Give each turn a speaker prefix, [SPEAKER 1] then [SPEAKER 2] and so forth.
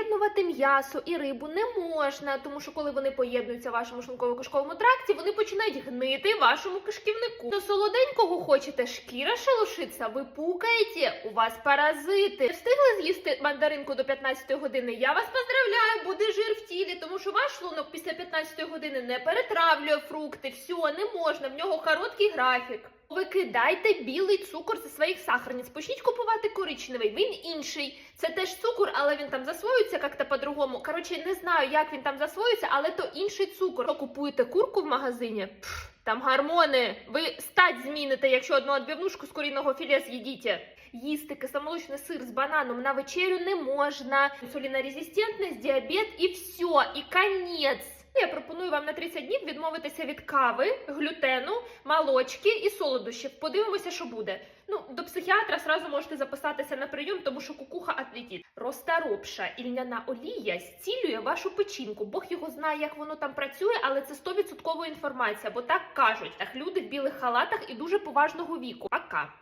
[SPEAKER 1] Поєднувати м'ясо і рибу не можна, тому що коли вони поєднуються в вашому шлунково-кишковому тракті, вони починають гнити вашому кишківнику. До солоденького хочете шкіра шелушиться, ви пукаєте, у вас паразити. Встигли з'їсти мандаринку до 15 години? Я вас поздравляю, буде жир в тілі, тому що ваш шлунок після 15 години не перетравлює фрукти. Все, не можна, в нього короткий графік. Викидайте білий цукор зі своїх сахарниць. Почніть купувати коричневий. Він інший. Це теж цукор, але він там засвоюється як-то по-другому. Коротше, не знаю, як він там засвоюється, але то інший цукор. Що купуєте курку в магазині? Там гормони. Ви стать зміните, якщо одну відбивнушку з куріного філе з'їдіте. Їсти кисломолочний сир з бананом на вечерю не можна. Інсулінорезистентність, діабет і все, і конець. Я пропоную вам на 30 днів відмовитися від кави, глютену, молочки і солодощів. Подивимося, що буде. Ну, до психіатра сразу можете записатися на прийом, тому що кукуха отлетить. Розторопша і льняна олія зцілює вашу печінку. Бог його знає, як воно там працює, але це 100% інформація, бо так кажуть. Так люди в білих халатах і дуже поважного віку. Ака.